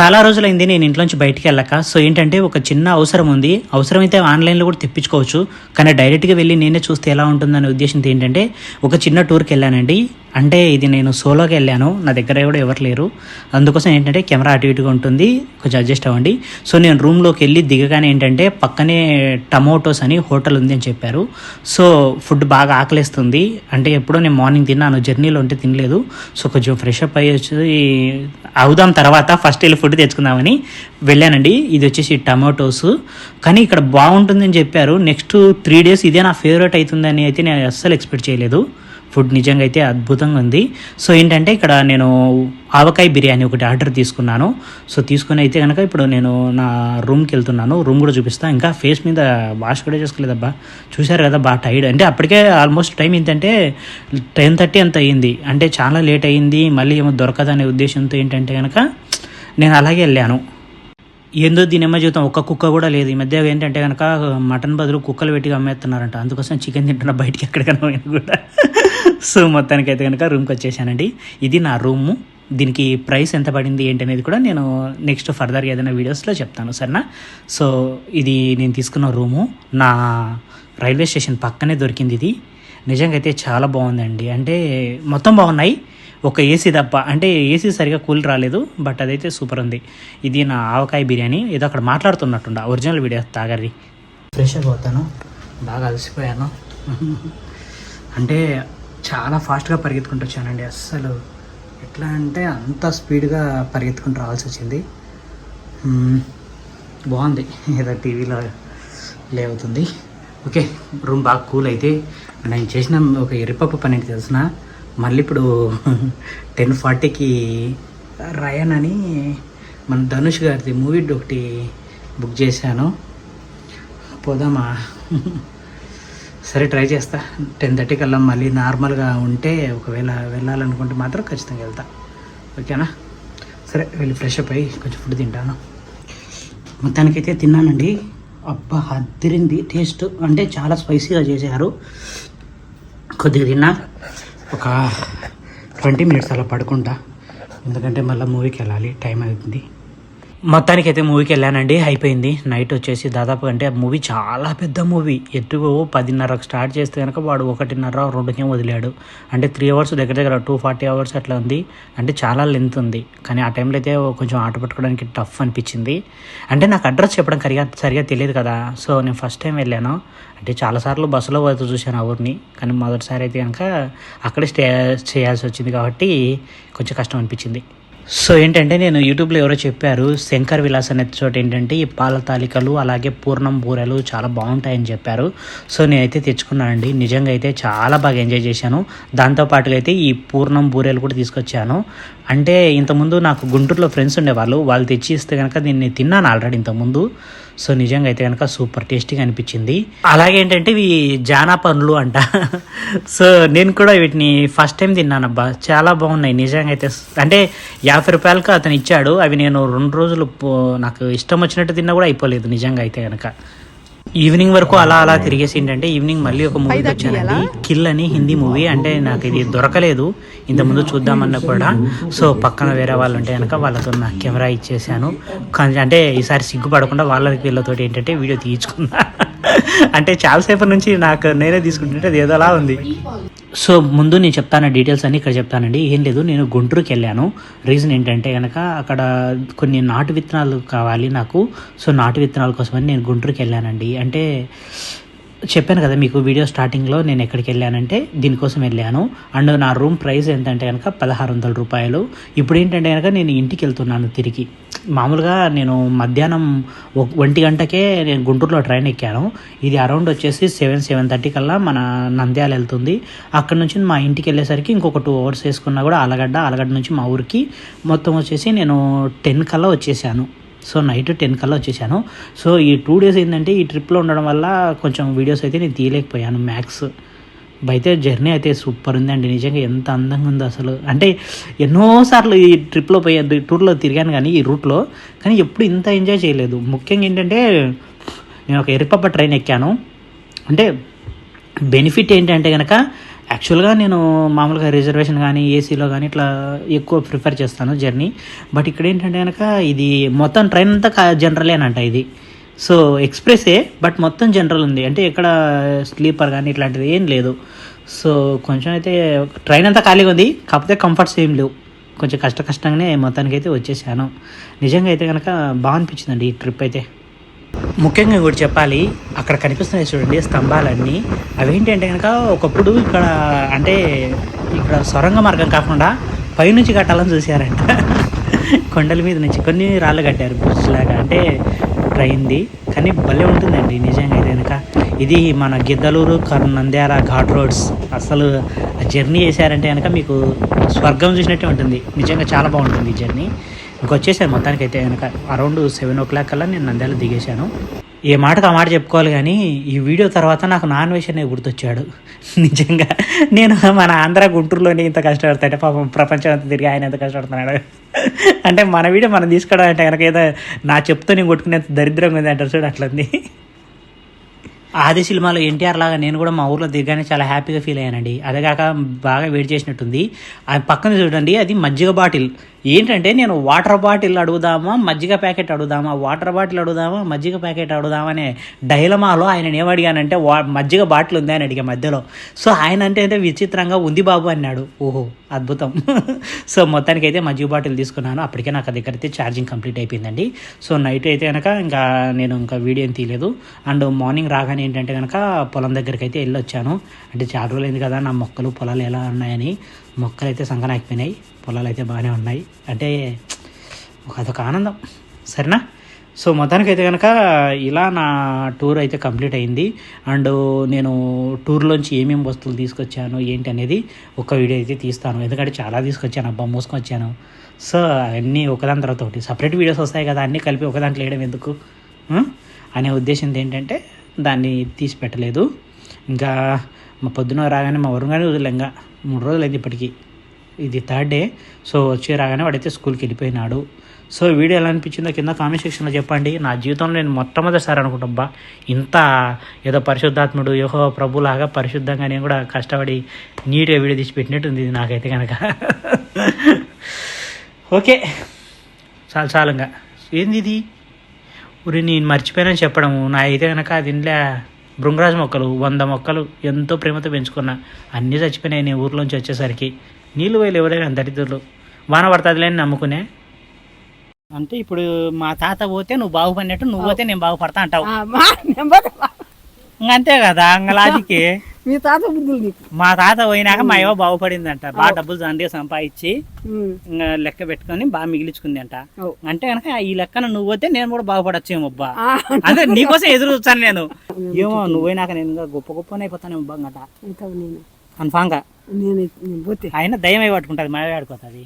చాలా రోజులైంది నేను ఇంట్లోంచి బయటికి వెళ్ళక. సో ఏంటంటే ఒక చిన్న అవసరం ఉంది. అవసరం అయితే ఆన్లైన్లో కూడా తెప్పించుకోవచ్చు. కానీ డైరెక్ట్గా వెళ్ళి నేనే చూస్తే ఎలా ఉంటుందనే ఉద్దేశంతో ఏంటంటే ఒక చిన్న టూర్కి వెళ్ళానండి. అంటే ఇది నేను సోలోగా వెళ్ళాను. నా దగ్గర కూడా ఎవరు లేరు. అందుకోసం ఏంటంటే కెమెరా అటు ఇటుగా ఉంటుంది. కొంచెం అడ్జస్ట్ అవ్వండి. సో నేను రూమ్లోకి వెళ్ళి దిగగానే ఏంటంటే పక్కనే టమోటోస్ అని హోటల్ ఉంది అని చెప్పారు. సో ఫుడ్ బాగా ఆకలేస్తుంది. అంటే ఎప్పుడో నేను మార్నింగ్ తిన్నాను. జర్నీలో ఉంటే తినలేదు. సో కొంచెం ఫ్రెష్ అప్ అయ్యి వచ్చి అవుదాం తర్వాత ఫస్ట్ వెళ్ళి ఫుడ్ తెచ్చుకుందామని వెళ్ళానండి. ఇది వచ్చేసి టమాటోస్. కానీ ఇక్కడ బాగుంటుందని చెప్పారు. నెక్స్ట్ త్రీ డేస్ ఇదే నా ఫేవరెట్ అవుతుందని అయితే నేను అస్సలు ఎక్స్పెక్ట్ చేయలేదు. ఫుడ్ నిజంగా అయితే అద్భుతంగా ఉంది సో ఏంటంటే ఇక్కడ నేను ఆవకాయ బిర్యానీ ఒకటి ఆర్డర్ తీసుకున్నాను. సో తీసుకుని అయితే కనుక ఇప్పుడు నేను నా రూమ్కి వెళ్తున్నాను రూమ్ కూడా చూపిస్తాను ఇంకా ఫేస్ మీద వాష్ కూడా చేసుకోలేదబ్బా. చూశారు కదా బాగా టైర్డ్ అంటే అప్పటికే ఆల్మోస్ట్ టైం ఏంటంటే టెన్ థర్టీ అంత అయ్యింది. అంటే చాలా లేట్ అయ్యింది. మళ్ళీ ఏమో దొరకదనే ఉద్దేశంతో ఏంటంటే కనుక నేను అలాగే వెళ్ళాను. ఏందో దీని అమ్మ జీవితం. ఒక్క కుక్క కూడా లేదు. ఈ మధ్య ఏంటంటే కనుక మటన్ బదులు కుక్కలు పెట్టి అమ్మేస్తున్నారంట. అందుకోసం చికెన్ తింటున్న బయటికి ఎక్కడికైనా కూడా. సో మొత్తానికి అయితే కనుక రూమ్కి వచ్చేసానండి ఇది నా రూము. దీనికి ప్రైస్ ఎంత పడింది ఏంటి అనేది కూడా నేను నెక్స్ట్ ఫర్దర్గా ఏదైనా వీడియోస్లో చెప్తాను సరేనా? సో ఇది నేను తీసుకున్న రూము. నా రైల్వే స్టేషన్ పక్కనే దొరికింది ఇది. నిజంగా అయితే చాలా బాగుందండి. అంటే మొత్తం బాగున్నాయి. ఒక ఏసీ తప్ప అంటే ఏసీ సరిగా కూల్ రాలేదు బట్ అదైతే సూపర్ ఉంది ఇది నా ఆవకాయ బిర్యానీ. ఏదో అక్కడ మాట్లాడుతున్నట్టుండ ఒరిజినల్ వీడియో తాగరి ఫ్రెష్ అయిపోతాను బాగా అలసిపోయాను. అంటే చాలా ఫాస్ట్గా పరిగెత్తుకుంటూ వచ్చానండి. అస్సలు ఎట్లా అంటే అంత స్పీడ్గా పరిగెత్తుకుంటూ రావాల్సి వచ్చింది. బాగుంది. ఏదో టీవీలో లే అవుతుంది ఓకే రూమ్ బాగా కూల్ అయితే నేను చేసిన ఒక ఎరిపప్పు పని ఏంటి తెలిసిన? మళ్ళీ ఇప్పుడు టెన్ ఫార్టీకి రయన్ అని మన ధనుష్ గారిది మూవీ ఒకటి బుక్ చేశాను. పోదామా? సరే ట్రై చేస్తా. టెన్ థర్టీ కల్లా మళ్ళీ నార్మల్గా ఉంటే ఒకవేళ వెళ్ళాలనుకుంటే మాత్రం ఖచ్చితంగా వెళ్తా. ఓకేనా? సరే వెళ్ళి ఫ్రెష్ అప్ అయ్యి కొంచెం ఫుడ్ తింటాను. మొత్తానికైతే తిన్నానండి. అబ్బా అద్దరింది టేస్ట్ అంటే చాలా స్పైసీగా చేశారు. కొద్దిగా తిన్నా. ఒక ట్వంటీ మినిట్స్ అలా పడుకుంటా. ఎందుకంటే మళ్ళీ మూవీకి వెళ్ళాలి. టైం అవుతుంది. మొత్తానికి అయితే మూవీకి వెళ్ళానండి. అయిపోయింది. నైట్ వచ్చేసి దాదాపు అంటే మూవీ చాలా పెద్ద మూవీ ఎటువో పదిన్నరకు స్టార్ట్ చేస్తే కనుక వాడు ఒకటిన్నర రెండుకే వదిలాడు. అంటే త్రీ అవర్స్ దగ్గర దగ్గర టూ ఫార్టీ అవర్స్ అట్లా ఉంది. అంటే చాలా లెంత్ ఉంది. కానీ ఆ టైంలో అయితే కొంచెం ఆట పట్టుకోవడానికి టఫ్ అనిపించింది. అంటే నాకు అడ్రస్ చెప్పడం సరిగా సరిగా తెలియదు కదా. సో నేను ఫస్ట్ టైం వెళ్ళాను. అంటే చాలాసార్లు బస్సులో పోతూ చూశాను ఆ ఊరిని. కానీ మొదటిసారి అయితే కనుక అక్కడే స్టే చేయాల్సి వచ్చింది కాబట్టి కొంచెం కష్టం అనిపించింది. సో ఏంటంటే నేను యూట్యూబ్లో ఎవరో చెప్పారు శంకర్ విలాస్ అనే చోట ఏంటంటే ఈ పాల తాలికలు అలాగే పూర్ణం బూరెలు చాలా బాగుంటాయని చెప్పారు. సో నేనైతే తెచ్చుకున్నానండి. నిజంగా అయితే చాలా బాగా ఎంజాయ్ చేశాను. దాంతోపాటుగా అయితే ఈ పూర్ణం బూరెలు కూడా తీసుకొచ్చాను. అంటే ఇంతకుముందు నాకు గుంటూరులో ఫ్రెండ్స్ ఉండేవాళ్ళు. వాళ్ళు తెచ్చి ఇస్తే కనుక దీన్ని తిన్నాను ఆల్రెడీ ఇంతకుముందు. సో నిజంగా అయితే కనుక సూపర్ టేస్టీగా అనిపించింది. అలాగే ఏంటంటే ఇవి జానా పండ్లు అంట. సో నేను కూడా వీటిని ఫస్ట్ టైం తిన్నానబ్బా. చాలా బాగున్నాయి నిజంగా అయితే అంటే యాభై రూపాయలకు అతను ఇచ్చాడు. అవి నేను రెండు రోజులు నాకు ఇష్టం వచ్చినట్టు తిన్నా కూడా అయిపోలేదు నిజంగా అయితే కనుక ఈవినింగ్ వరకు అలా అలా తిరిగేసి ఏంటంటే ఈవినింగ్ మళ్ళీ ఒక మూవీకి వచ్చానండి. కిల్ అని హిందీ మూవీ అంటే నాకు ఇది దొరకలేదు. ఇంతకుముందు చూద్దామన్నా కూడా. సో పక్కన వేరే వాళ్ళు ఉంటే కనుక వాళ్ళతో నా కెమెరా ఇచ్చేసాను. అంటే ఈసారి సిగ్గుపడకుండా వాళ్ళకి వీళ్ళతోటి ఏంటంటే వీడియో తీయించుకున్నా. అంటే చాలాసేపటి నుంచి నాకు నేనే తీసుకుంటుంటే అది ఏదోలా ఉంది. సో ముందు నేను చెప్తాను డీటెయిల్స్ అన్ని ఇక్కడ చెప్తానండి. ఏం లేదు నేను గుంటూరుకి వెళ్ళాను రీజన్ ఏంటంటే కనుక అక్కడ కొన్ని నాటు విత్తనాలు కావాలి నాకు. సో నాటు విత్తనాల కోసమని నేను గుంటూరుకి వెళ్ళానండి అంటే చెప్పాను కదా మీకు వీడియో స్టార్టింగ్లో నేను ఎక్కడికి వెళ్ళానంటే దీనికోసం వెళ్ళాను. అండ్ నా రూమ్ ప్రైస్ ఏంటంటే కనుక పదహారు వందల రూపాయలు. ఇప్పుడు ఏంటంటే కనుక నేను ఇంటికి వెళ్తున్నాను తిరిగి. మామూలుగా నేను మధ్యాహ్నం ఒంటి గంటకే నేను గుంటూరులో ట్రైన్ ఎక్కాను. ఇది అరౌండ్ వచ్చేసి సెవెన్ సెవెన్ థర్టీ కల్లా మన నంద్యాల వెళ్తుంది. అక్కడ నుంచి మా ఇంటికి వెళ్ళేసరికి ఇంకొక టూ అవర్స్ వేసుకున్నా కూడా ఆలగడ్డ ఆలగడ్డ నుంచి మా ఊరికి. మొత్తం వచ్చేసి నేను టెన్ కల్లా వచ్చేసాను. సో నైట్ టెన్ కల్లా వచ్చేసాను. సో ఈ టూ డేస్ ఏంటంటే ఈ ట్రిప్లో ఉండడం వల్ల కొంచెం వీడియోస్ అయితే నేను తీయలేకపోయాను మ్యాక్స్. అయితే జర్నీ అయితే సూపర్ ఉందండి. నిజంగా ఎంత అందంగా ఉందో అసలు. అంటే ఎన్నోసార్లు ఈ ట్రిప్లో పోయి టూర్లో తిరిగాను కానీ ఈ రూట్లో. కానీ ఎప్పుడు ఇంత ఎంజాయ్ చేయలేదు. ముఖ్యంగా ఏంటంటే నేను ఒక ఎరిపప్ప ట్రైన్ ఎక్కాను. అంటే బెనిఫిట్ ఏంటంటే కనుక యాక్చువల్గా నేను మామూలుగా రిజర్వేషన్ కానీ ఏసీలో కానీ ఇట్లా ఎక్కువ ప్రిఫర్ చేస్తాను జర్నీ బట్ ఇక్కడ ఏంటంటే కనుక ఇది మొత్తం ట్రైన్ అంతా కా- జనరలేనంట ఇది. సో ఎక్స్ప్రెసే బట్ మొత్తం జనరల్ ఉంది. అంటే ఇక్కడ స్లీపర్ కానీ ఇట్లాంటిది ఏం లేదు. సో కొంచెం అయితే ట్రైన్ అంతా ఖాళీగా ఉంది. కాకపోతే కంఫర్ట్స్ ఏం లేవు. కొంచెం కష్ట కష్టంగానే మొత్తానికి అయితే వచ్చేసాను. నిజంగా అయితే కనుక బాగా అనిపించిందండి ఈ ట్రిప్ అయితే. ముఖ్యంగా కూడా చెప్పాలి. అక్కడ కనిపిస్తున్నాయి చూడండి స్తంభాలన్నీ. అవేంటంటే కనుక ఒకప్పుడు ఇక్కడ అంటే ఇక్కడ సొరంగ మార్గం కాకుండా పైనుంచి కట్టాలని చూశారంట. కొండల మీద నుంచి కొన్ని రాళ్ళు కట్టారు బ్రిడ్జ్ లాగా. అంటే ట్రైన్ది. కానీ భలే ఉంటుందండి నిజంగా అయితే కనుక ఇది మన గిద్దలూరు కర్- నంద్యాల ఘాట్ రోడ్స్. అసలు జర్నీ చేశారంటే కనుక మీకు స్వర్గం చూసినట్టే ఉంటుంది. నిజంగా చాలా బాగుంటుంది ఈ జర్నీ. ఇంకొచ్చేసాను మొత్తానికి అయితే కనుక అరౌండ్ సెవెన్ ఓ క్లాక్ కల్లా నేను నంద్యాల దిగేశాను. ఏ మాటకు ఆ మాట చెప్పుకోవాలి కానీ ఈ వీడియో తర్వాత నాకు నాన్ వెజ్ అనే గుర్తొచ్చాడు. నిజంగా నేను మన ఆంధ్ర గుంటూరులోనే ఇంత కష్టపడతాంటే పాపం ప్రపంచం అంతా తిరిగి ఆయన ఎంత కష్టపడుతున్నాడు. అంటే మన వీడియో మనం తీసుకోవడం అంటే కనుక ఏదో నా చెప్తూ నేను కొట్టుకునేంత దరిద్రంగా ఉంది అంటారు చూడు అట్లంది. ఆది సినిమాలో ఎన్టీఆర్ లాగా నేను కూడా మా ఊర్లో దిగ్గానే చాలా హ్యాపీగా ఫీల్ అయ్యానండి. అదే కాక బాగా వెయిట్ చేసినట్టుంది. అది పక్కన చూడండి అది మజ్జిగ బాటిల్. ఏంటంటే నేను వాటర్ బాటిల్ అడుగుదామా మజ్జిగ ప్యాకెట్ అడుగుదామా వాటర్ బాటిల్ అడుగుదామా మజ్జిగ ప్యాకెట్ అడుగుదామా అనే డైలమాలో ఆయన ఏమడిగానంటే వా మజ్జిగ బాటిల్ ఉంది అని అడిగా మధ్యలో. సో ఆయన అంటే అయితే విచిత్రంగా ఉంది బాబు అన్నాడు. ఓహో అద్భుతం. సో మొత్తానికి అయితే మజ్జిగ బాటిల్ తీసుకున్నాను. అప్పటికే నాకు దగ్గర అయితే ఛార్జింగ్ కంప్లీట్ అయిపోయిందండి. సో నైట్ అయితే కనుక ఇంకా నేను ఇంకా వీడియో ఏం తీయలేదు. అండ్ మార్నింగ్ రాగానే ఏంటంటే కనుక పొలం దగ్గరికి అయితే వెళ్ళొచ్చాను. అంటే చాలా రోజులైంది కదా నా మొక్కలు పొలాలు ఎలా ఉన్నాయని. మొక్కలు అయితే సంకనాకిపోయినాయి పొలాలు అయితే బాగానే ఉన్నాయి. అంటే ఒక అదొక ఆనందం. సరేనా? సో మొత్తానికి అయితే కనుక ఇలా నా టూర్ అయితే కంప్లీట్ అయింది. అండ్ నేను టూర్లోంచి ఏమేమి వస్తువులు తీసుకొచ్చాను ఏంటి అనేది ఒక వీడియో అయితే తీస్తాను. ఎందుకంటే చాలా తీసుకొచ్చాను అబ్బా మోసుకొచ్చాను. సో అవన్నీ ఒకదాని తర్వాత ఒకటి సపరేట్ వీడియోస్ వస్తాయి కదా అన్నీ కలిపి ఒకదాంట్లో వేయడం ఎందుకు? అనే ఉద్దేశం ఏంటంటే దాన్ని తీసి పెట్టలేదు. ఇంకా మా పొద్దున రాగానే మా వరుణ్ వదిలే ఇంకా మూడు రోజులు అయింది ఇప్పటికీ. ఇది థర్డ్ డే. సో వచ్చి రాగానే వాడైతే స్కూల్కి వెళ్ళిపోయినాడు. సో వీడియో ఎలా అనిపించిందో కింద కామెంట్ సెక్షన్లో చెప్పండి. నా జీవితంలో నేను మొట్టమొదటిసారి అనుకుంటబ్బా ఇంత ఏదో పరిశుద్ధాత్ముడు యోహో ప్రభులాగా పరిశుద్ధంగా నేను కూడా కష్టపడి నీట్గా వీడియో తీసి పెట్టినట్టుంది ఇది నాకైతే కనుక. ఓకే. చాలు చాలుగా. ఏంది ఇది? ఉరి నేను మర్చిపోయానని చెప్పడము. నా అయితే కనుక అది భృంగరాజు మొక్కలు వంద మొక్కలు ఎంతో ప్రేమతో పెంచుకున్నా అన్నీ చచ్చిపోయినాయి నేను ఊర్లోంచి వచ్చేసరికి. నీళ్ళు వేలు ఎవరైనా దరిద్రులు వాన పడుతుందిలే అని నమ్ముకునే? అంటే ఇప్పుడు మా తాత పోతే నువ్వు బాగుపడినట్టు నువ్వు పోతే నేను బాగుపడతా అంటావు. ఆ, మా నెంబర్ ఇంక అంతే కదా ఇంక లాజికి. మీ తాత బుద్ధులు నీకు? మా తాత పోయినాక మా ఏవో బాగుపడిందంట. బాగా డబ్బులు దండిగా సంపాదించి లెక్క పెట్టుకొని బాగా మిగిలించుకుంది అంట. అంటే కనుక ఈ లెక్కన నువ్వు పోతే నేను కూడా బాగుపడచ్చేమో అబ్బా. ఆ, అదే నీకోసం ఎదురు చూస్తాను నేను. ఏమో నువ్వైనాక నేను ఇంకా గొప్ప గొప్పనే అయిపోతాను బాగా నేను. కన్ఫామ్గా. నేను నేను ఆయన దయ్యం అయి పట్టుకుంటుంది మా ఆడుకోతుంది